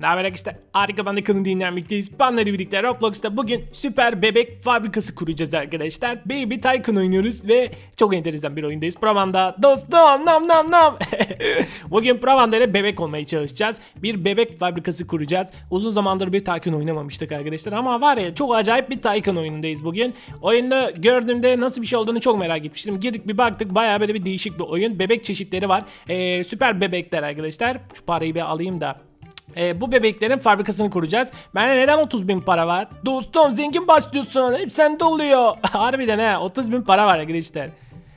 Ne haber arkadaşlar? Harika ben de kanı dinlenmekteyiz. Panları birlikte Roblox'ta bugün süper bebek fabrikası kuracağız arkadaşlar. Baby Tycoon oynuyoruz ve çok enteresan bir oyundayız. Provanda dostum nam nam nam. bugün Provanda ile bebek olmaya çalışacağız. Bir bebek fabrikası kuracağız. Uzun zamandır bir Tycoon oynamamıştık arkadaşlar ama var ya çok acayip bir Tycoon oyunundayız bugün. Oyunda gördüğümde nasıl bir şey olduğunu çok merak etmiştim. Girdik bir baktık bayağı böyle bir değişik bir oyun. Bebek çeşitleri var. Ee, süper bebekler arkadaşlar. Şu parayı bir alayım da. Ee, bu bebeklerin fabrikasını kuracağız. Bende neden 30 bin para var? Dostum zengin başlıyorsun. Hep sende oluyor. Harbiden he 30 bin para var arkadaşlar.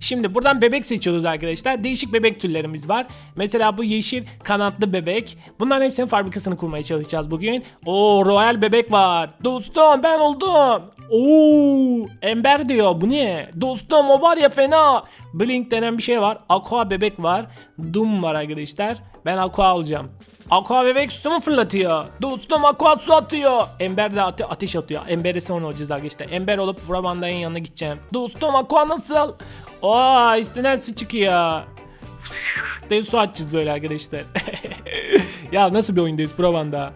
Şimdi buradan bebek seçiyoruz arkadaşlar. Değişik bebek türlerimiz var. Mesela bu yeşil kanatlı bebek. Bunların hepsinin fabrikasını kurmaya çalışacağız bugün. Oo royal bebek var. Dostum ben oldum. Oo Ember diyor. Bu ne? Dostum o var ya fena. Blink denen bir şey var. Aqua bebek var. Doom var arkadaşlar. Ben Aqua alacağım. Aqua bebek su mu fırlatıyor? Dostum Aqua su atıyor. Ember de ate- ateş atıyor. Ember'e sonra olacağız arkadaşlar. Ember olup Brabanda'nın yanına gideceğim. Dostum Aqua nasıl? Oo üstünden su çıkıyor. de su atacağız böyle arkadaşlar. ya nasıl bir oyundayız Brabanda?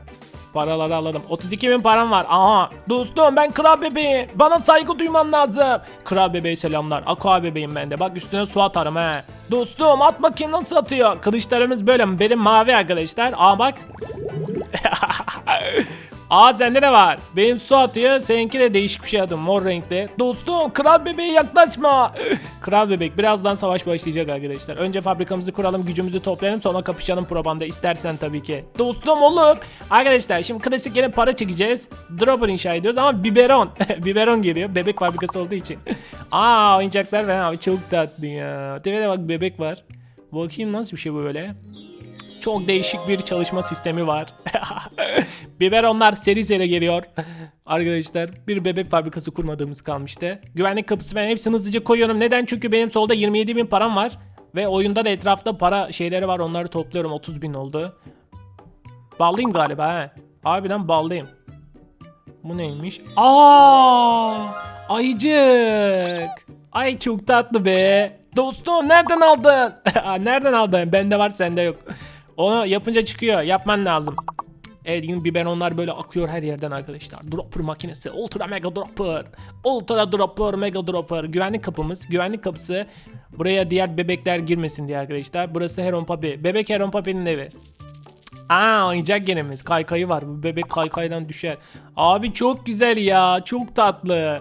Paraları alalım. 32 bin param var. Aha. Dostum ben kral bebeğim. Bana saygı duyman lazım. Kral bebeğe selamlar. Aqua bebeğim ben de. Bak üstüne su atarım he. Dostum at bakayım nasıl atıyor. Kılıçlarımız böyle mi? Benim mavi arkadaşlar. Aa bak. Aa sende ne var? Benim su atıyor. Seninki de değişik bir şey adı. Mor renkli. Dostum kral bebeğe yaklaşma. kral bebek. Birazdan savaş başlayacak arkadaşlar. Önce fabrikamızı kuralım. Gücümüzü toplayalım. Sonra kapışalım probanda. istersen tabii ki. Dostum olur. Arkadaşlar şimdi klasik yine para çekeceğiz. Dropper inşa ediyoruz ama biberon. biberon geliyor. Bebek fabrikası olduğu için. Aa oyuncaklar falan abi çok tatlı ya. Tepede bak bebek var. Bakayım nasıl bir şey bu böyle. Çok değişik bir çalışma sistemi var. Biberonlar seri seri geliyor. Arkadaşlar bir bebek fabrikası kurmadığımız kalmıştı. Güvenlik kapısı ben hepsini hızlıca koyuyorum. Neden? Çünkü benim solda 27 bin param var. Ve oyunda da etrafta para şeyleri var onları topluyorum 30 bin oldu. Ballıyım galiba he. Harbiden ballıyım. Bu neymiş? Aa! Ayıcık. Ay çok tatlı be. Dostum nereden aldın? nereden aldın? Bende var sende yok. Onu yapınca çıkıyor. Yapman lazım. Evet yine biberonlar böyle akıyor her yerden arkadaşlar. Dropper makinesi. Ultra mega dropper. Ultra dropper mega dropper. Güvenlik kapımız. Güvenlik kapısı. Buraya diğer bebekler girmesin diye arkadaşlar. Burası Heron Papi. Bebek Heron Papi'nin evi. Aa oyuncak genimiz. Kaykayı var. Bu bebek kaykaydan düşer. Abi çok güzel ya. Çok tatlı.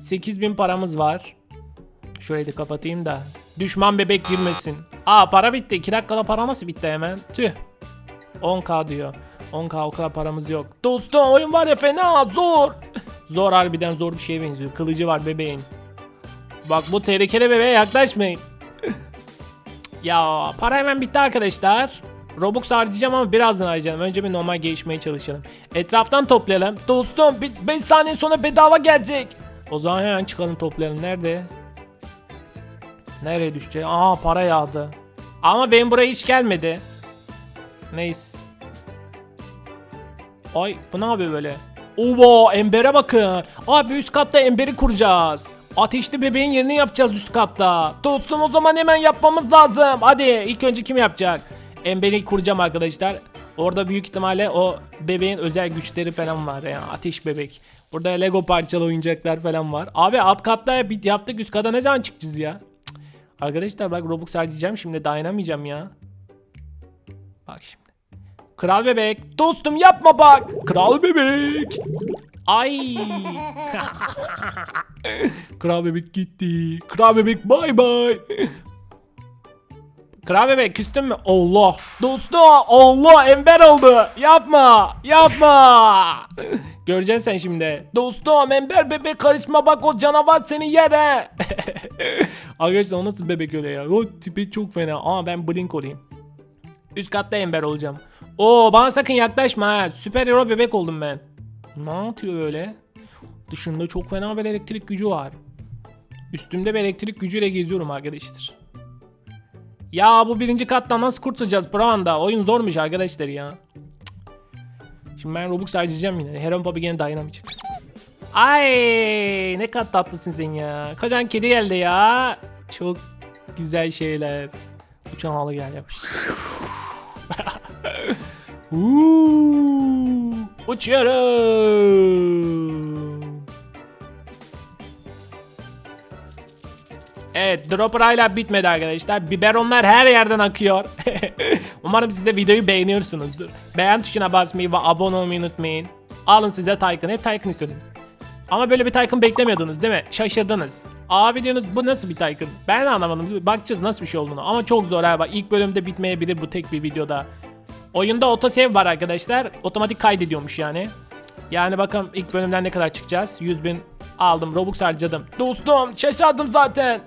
8000 paramız var. Şurayı da kapatayım da. Düşman bebek girmesin. Aa para bitti. 2 dakikada para nasıl bitti hemen? Tüh. 10k diyor. 10k o kadar paramız yok. Dostum oyun var ya fena zor. Zor harbiden zor bir şeye benziyor. Kılıcı var bebeğin. Bak bu tehlikeli bebeğe yaklaşmayın. ya para hemen bitti arkadaşlar. Robux harcayacağım ama birazdan harcayacağım. Önce bir normal gelişmeye çalışalım. Etraftan toplayalım. Dostum 5 saniye sonra bedava gelecek. O zaman hemen çıkalım toplayalım. Nerede? Nereye düşecek? Aa para yağdı. Ama benim buraya hiç gelmedi. Neyse. Ay bu ne yapıyor böyle? Oba embere bakın. Abi üst katta emberi kuracağız. Ateşli bebeğin yerini yapacağız üst katta. Dostum o zaman hemen yapmamız lazım. Hadi ilk önce kim yapacak? Emberi kuracağım arkadaşlar. Orada büyük ihtimalle o bebeğin özel güçleri falan var ya. Ateş bebek. Burada Lego parçalı oyuncaklar falan var. Abi alt katta yaptık üst kata ne zaman çıkacağız ya? Arkadaşlar bak Robux harcayacağım şimdi dayanamayacağım ya. Bak şimdi. Kral bebek. Dostum yapma bak. Kral bebek. Ay. Kral bebek gitti. Kral bebek bay bay. Kral bebek küstün mü? Allah. Dostum Allah ember oldu. Yapma. Yapma. Göreceksin sen şimdi. Dostum ember bebek karışma bak o canavar seni yer he. Arkadaşlar o nasıl bebek öyle ya? O tipi çok fena. Ama ben blink olayım. Üst katta ember olacağım. Oo bana sakın yaklaşma ha. Süper hero bebek oldum ben. Ne atıyor öyle? Dışında çok fena bir elektrik gücü var. Üstümde bir elektrik gücüyle geziyorum arkadaşlar. Ya bu birinci kattan nasıl kurtulacağız Bravanda? Oyun zormuş arkadaşlar ya. Şimdi ben Robux harcayacağım yine. Heron Papi gene dayanamayacak. Ay ne kadar tatlısın sen ya. Kocan kedi geldi ya. Çok güzel şeyler. Uçan halı geldi. Uuu. Evet dropper hala bitmedi arkadaşlar. Biberonlar her yerden akıyor. Umarım siz de videoyu beğeniyorsunuzdur. Beğen tuşuna basmayı ve abone olmayı unutmayın. Alın size Tycoon. Hep Tycoon istiyordunuz. Ama böyle bir Tycoon beklemiyordunuz değil mi? Şaşırdınız. Abi diyorsunuz bu nasıl bir Tycoon? Ben anlamadım. Bakacağız nasıl bir şey olduğunu. Ama çok zor bak. İlk bölümde bitmeyebilir bu tek bir videoda. Oyunda autosave var arkadaşlar. Otomatik kaydediyormuş yani. Yani bakalım ilk bölümden ne kadar çıkacağız. 100 bin aldım. Robux harcadım. Dostum şaşırdım zaten.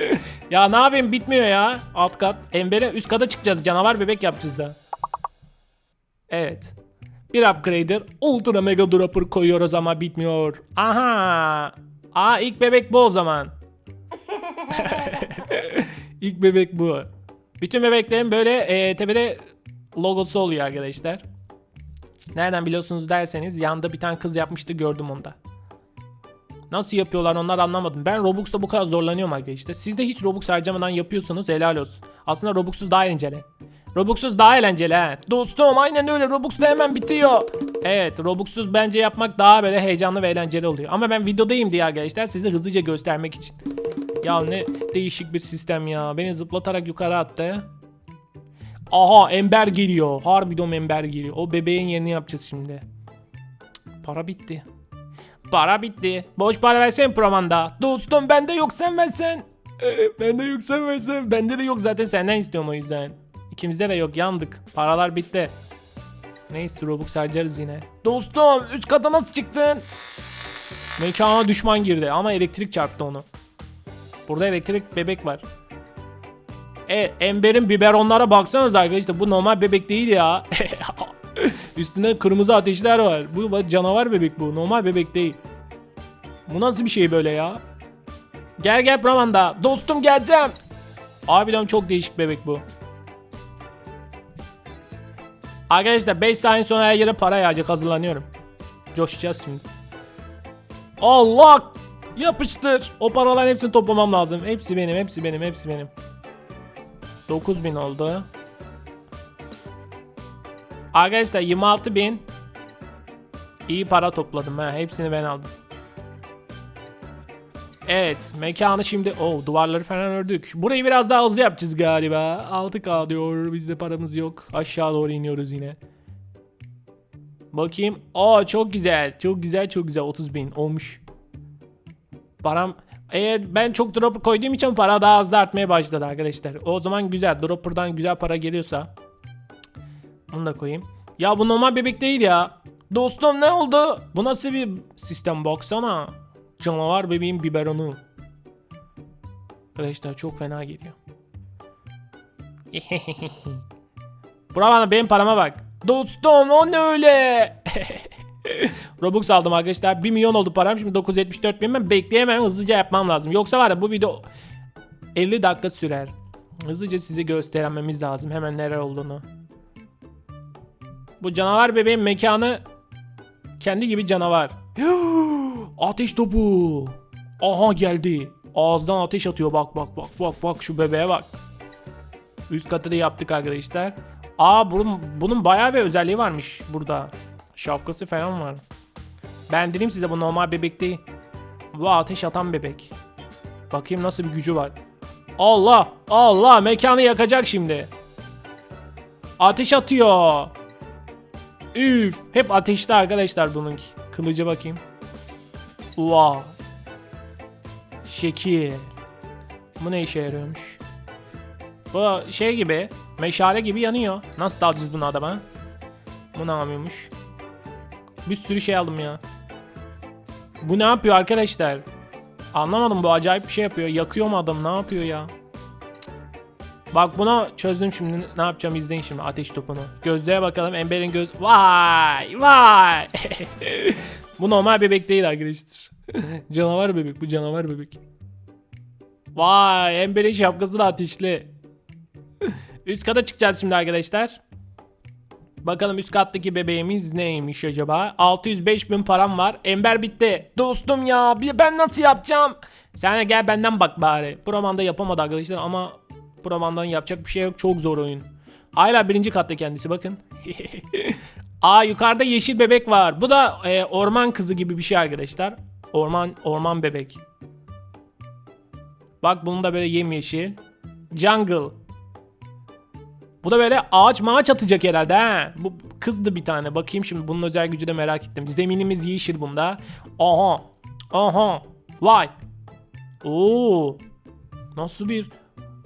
ya ne yapayım bitmiyor ya. Alt kat. Embere üst kata çıkacağız. Canavar bebek yapacağız da. Evet. Bir upgrader. Ultra mega dropper koyuyoruz ama bitmiyor. Aha. Aa ilk bebek bu o zaman. ilk bebek bu. Bütün bebeklerin böyle e, tepede logosu oluyor arkadaşlar. Nereden biliyorsunuz derseniz yanda bir tane kız yapmıştı gördüm onda. Nasıl yapıyorlar onlar anlamadım. Ben Robux'ta bu kadar zorlanıyorum arkadaşlar. Siz de hiç Robux harcamadan yapıyorsunuz helal olsun. Aslında Robux'suz daha eğlenceli. Robux'suz daha eğlenceli ha. Dostum aynen öyle Robux'la hemen bitiyor. Evet Robux'suz bence yapmak daha böyle heyecanlı ve eğlenceli oluyor. Ama ben videodayım diye arkadaşlar size hızlıca göstermek için. Ya ne değişik bir sistem ya. Beni zıplatarak yukarı attı. Aha Ember geliyor. Harbiden Ember geliyor. O bebeğin yerini yapacağız şimdi. Para bitti. Para bitti. Boş para versen Promanda. Dostum bende yok sen versen. Ee, bende yok sen versen. Bende de yok zaten senden istiyorum o yüzden. İkimizde de yok yandık. Paralar bitti. Neyse Robux harcarız yine. Dostum üst kata nasıl çıktın? Mekana düşman girdi ama elektrik çarptı onu. Burada elektrik bebek var. E, Ember'in biberonlara baksanız arkadaşlar bu normal bebek değil ya. Üstünde kırmızı ateşler var. Bu canavar bebek bu. Normal bebek değil. Bu nasıl bir şey böyle ya? Gel gel Bramanda. Dostum geleceğim. Harbiden çok değişik bebek bu. Arkadaşlar 5 saniye sonra her yere para yağacak hazırlanıyorum. Coşacağız şimdi. Allah! Yapıştır. O paraların hepsini toplamam lazım. Hepsi benim, hepsi benim, hepsi benim. 9000 oldu. Arkadaşlar 26 bin. İyi para topladım ha. Hepsini ben aldım. Evet mekanı şimdi o duvarları falan ördük. Burayı biraz daha hızlı yapacağız galiba. 6K diyor bizde paramız yok. Aşağı doğru iniyoruz yine. Bakayım. Aa çok güzel. Çok güzel çok güzel. 30 bin olmuş. Param Evet ben çok dropper koyduğum için para daha hızlı artmaya başladı arkadaşlar. O zaman güzel. Dropper'dan güzel para geliyorsa. Bunu da koyayım. Ya bu normal bebek değil ya. Dostum ne oldu? Bu nasıl bir sistem baksana. Canavar bebeğin biberonu. Arkadaşlar çok fena geliyor. Bana benim parama bak. Dostum o ne öyle? Robux aldım arkadaşlar. 1 milyon oldu param. Şimdi 974 bin. Ben bekleyemem. Hızlıca yapmam lazım. Yoksa var ya bu video 50 dakika sürer. Hızlıca size göstermemiz lazım. Hemen neler olduğunu. Bu canavar bebeğin mekanı kendi gibi canavar. ateş topu. Aha geldi. Ağızdan ateş atıyor. Bak bak bak bak bak şu bebeğe bak. Üst katı da yaptık arkadaşlar. Aa bunun, bunun bayağı bir özelliği varmış burada. Şapkası falan var. Ben dedim size bu normal bebek değil. Bu ateş atan bebek. Bakayım nasıl bir gücü var. Allah Allah mekanı yakacak şimdi. Ateş atıyor. Üf hep ateşli arkadaşlar bunun kılıcı bakayım. Wow. Şekil. Bu ne işe yarıyormuş? Bu şey gibi meşale gibi yanıyor. Nasıl dalacağız bunu adama? Bu ne yapıyormuş? Bir sürü şey aldım ya. Bu ne yapıyor arkadaşlar? Anlamadım bu acayip bir şey yapıyor. Yakıyor mu adam ne yapıyor ya? Bak bunu çözdüm şimdi ne yapacağım izleyin şimdi ateş topunu. Gözlüğe bakalım Ember'in göz... Vay vay. bu normal bebek değil arkadaşlar. canavar bebek bu canavar bebek. Vay Ember'in şapkası da ateşli. Üst kata çıkacağız şimdi arkadaşlar. Bakalım üst kattaki bebeğimiz neymiş acaba? 605 bin param var. Ember bitti. Dostum ya ben nasıl yapacağım? Sen gel benden bak bari. Proman'da yapamadı arkadaşlar ama Proman'dan yapacak bir şey yok. Çok zor oyun. Hala birinci katta kendisi bakın. Aa yukarıda yeşil bebek var. Bu da e, orman kızı gibi bir şey arkadaşlar. Orman orman bebek. Bak bunun da böyle yemyeşil. Jungle. Bu da böyle ağaç mağaç atacak herhalde ha. Bu kızdı bir tane. Bakayım şimdi bunun özel gücü de merak ettim. Zeminimiz yeşil bunda. Aha. Aha. Vay. Oo. Nasıl bir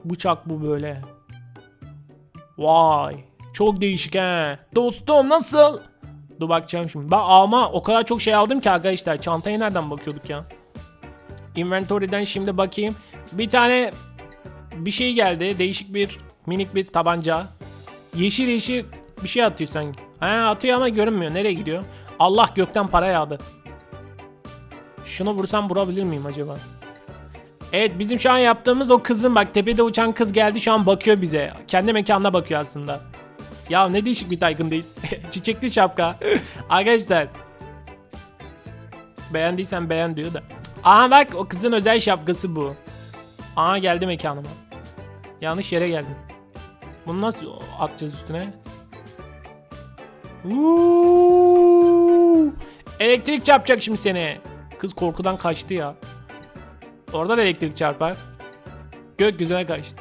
bıçak bu böyle? Vay. Çok değişik he. Dostum nasıl? Dur bakacağım şimdi. Bak ama o kadar çok şey aldım ki arkadaşlar. Çantaya nereden bakıyorduk ya? Inventory'den şimdi bakayım. Bir tane bir şey geldi. Değişik bir minik bir tabanca. Yeşil yeşil bir şey atıyor sanki. He atıyor ama görünmüyor. Nereye gidiyor? Allah gökten para yağdı. Şunu vursam vurabilir miyim acaba? Evet bizim şu an yaptığımız o kızın bak tepede uçan kız geldi şu an bakıyor bize. Kendi mekanına bakıyor aslında. Ya ne değişik bir Tycoon'dayız. Çiçekli şapka. Arkadaşlar. Beğendiysen beğen diyor da. Aha bak o kızın özel şapkası bu. Aha geldi mekanıma. Yanlış yere geldim. Bunu nasıl atacağız üstüne? Uuu. Elektrik çarpacak şimdi seni. Kız korkudan kaçtı ya. Orada da elektrik çarpar. Gökyüzüne kaçtı.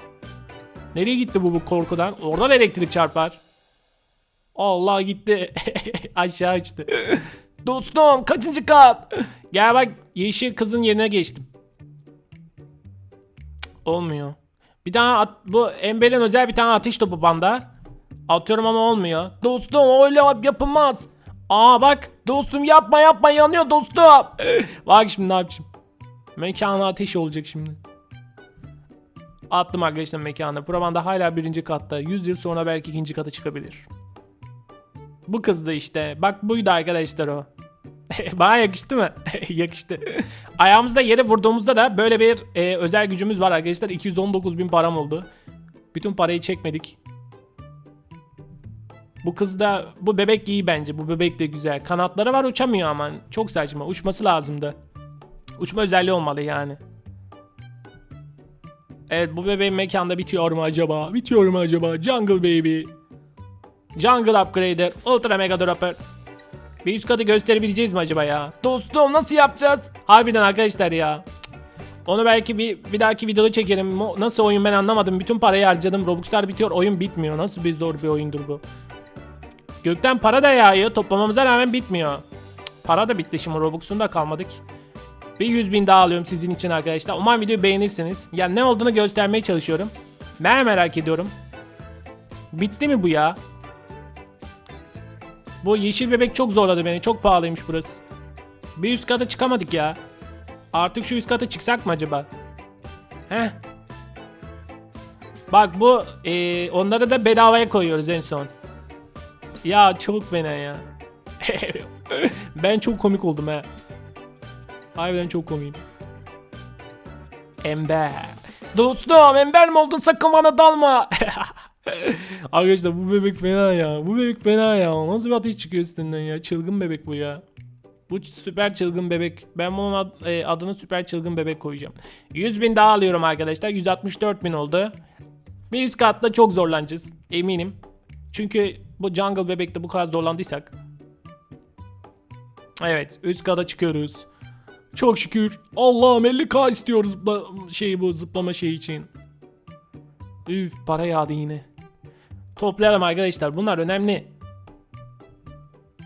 Nereye gitti bu bu korkudan? Orada da elektrik çarpar. Allah gitti. Aşağı açtı. Dostum kaçıncı kat? Gel bak yeşil kızın yerine geçtim. Cık, Olmuyor. Bir tane at, bu Embel'in özel bir tane ateş topu banda. Atıyorum ama olmuyor. Dostum öyle yapılmaz. Aa bak dostum yapma yapma yanıyor dostum. bak şimdi ne yapayım. Mekana ateş olacak şimdi. Attım arkadaşlar mekana. Provanda hala birinci katta. 100 yıl sonra belki ikinci kata çıkabilir. Bu kızdı işte. Bak buydu arkadaşlar o. Bana yakıştı mı? yakıştı. Ayağımızda yere vurduğumuzda da böyle bir e, özel gücümüz var arkadaşlar. 219 bin param oldu. Bütün parayı çekmedik. Bu kız da bu bebek iyi bence. Bu bebek de güzel. Kanatları var uçamıyor ama. Çok saçma. Uçması lazımdı. Uçma özelliği olmalı yani. Evet bu bebeğin mekanda bitiyor mu acaba? Bitiyor mu acaba? Jungle Baby. Jungle Upgrader. Ultra Mega Dropper. Bir üst katı gösterebileceğiz mi acaba ya? Dostum nasıl yapacağız? Harbiden arkadaşlar ya. Onu belki bir, bir dahaki videoda çekerim. Nasıl oyun ben anlamadım. Bütün parayı harcadım. Robux'lar bitiyor. Oyun bitmiyor. Nasıl bir zor bir oyundur bu. Gökten para da yağıyor. Toplamamıza rağmen bitmiyor. Para da bitti şimdi. Robux'un da kalmadık. Bir 100 bin daha alıyorum sizin için arkadaşlar. Umarım videoyu beğenirsiniz. Yani ne olduğunu göstermeye çalışıyorum. Ben merak ediyorum. Bitti mi bu ya? Bu yeşil bebek çok zorladı beni. Çok pahalıymış burası. Bir üst kata çıkamadık ya. Artık şu üst kata çıksak mı acaba? Heh. Bak bu eee, onları da bedavaya koyuyoruz en son. Ya çabuk beni ya. ben çok komik oldum ha. Harbiden çok komiyim. Ember. Dostum Ember mi oldun sakın bana dalma. Arkadaşlar bu bebek fena ya. Bu bebek fena ya. Nasıl bir ateş çıkıyor üstünden ya. Çılgın bebek bu ya. Bu süper çılgın bebek. Ben bunun ad- e, adını süper çılgın bebek koyacağım. 100 bin daha alıyorum arkadaşlar. 164 bin oldu. Bir üst katta çok zorlanacağız. Eminim. Çünkü bu jungle bebekte bu kadar zorlandıysak. Evet üst kata çıkıyoruz. Çok şükür. Allah'ım 50k istiyoruz zıpla şey bu zıplama şey için. Üf para yağdı yine. Toplayalım arkadaşlar bunlar önemli.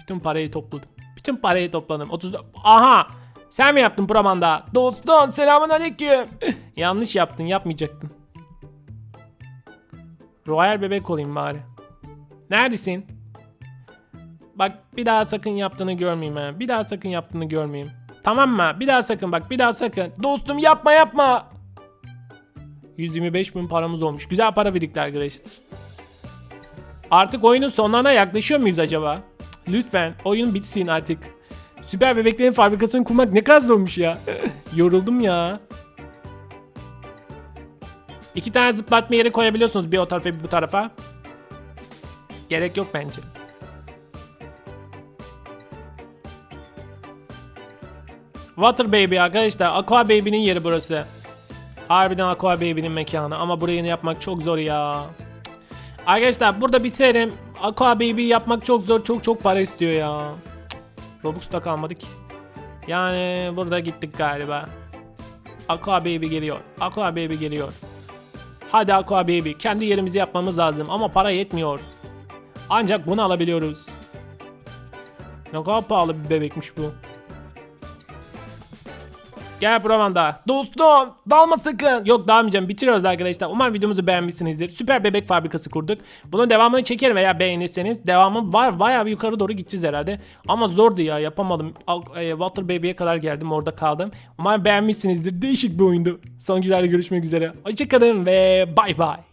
Bütün parayı topladım. Bütün parayı topladım. 30 Aha! Sen mi yaptın Pramanda? Dostum selamun aleyküm. Yanlış yaptın yapmayacaktın. Royal bebek olayım bari. Neredesin? Bak bir daha sakın yaptığını görmeyeyim ha. Bir daha sakın yaptığını görmeyeyim. Tamam mı? Bir daha sakın bak bir daha sakın. Dostum yapma yapma. 125 bin paramız olmuş. Güzel para birikti arkadaşlar. Artık oyunun sonlarına yaklaşıyor muyuz acaba? Lütfen oyun bitsin artık. Süper bebeklerin fabrikasını kurmak ne kadar zormuş ya. Yoruldum ya. İki tane zıplatma yeri koyabiliyorsunuz bir o tarafa bir bu tarafa. Gerek yok bence. Water Baby arkadaşlar. Aqua Baby'nin yeri burası. Harbiden Aqua Baby'nin mekanı ama burayı yapmak çok zor ya. Cık. Arkadaşlar burada bitirelim. Aqua Baby yapmak çok zor. Çok çok para istiyor ya. Cık, Robux'ta kalmadık. Yani burada gittik galiba. Aqua Baby geliyor. Aqua Baby geliyor. Hadi Aqua Baby. Kendi yerimizi yapmamız lazım ama para yetmiyor. Ancak bunu alabiliyoruz. Ne kadar pahalı bir bebekmiş bu. Gel Provanda. Dostum dalma sakın. Yok dalmayacağım. Bitiriyoruz arkadaşlar. Umarım videomuzu beğenmişsinizdir. Süper bebek fabrikası kurduk. Bunun devamını çekerim veya beğenirseniz. Devamı var. Bayağı bir yukarı doğru gideceğiz herhalde. Ama zordu ya yapamadım. E, Water Baby'ye kadar geldim. Orada kaldım. Umarım beğenmişsinizdir. Değişik bir oyundu. Son günlerde görüşmek üzere. Hoşçakalın ve bay bay.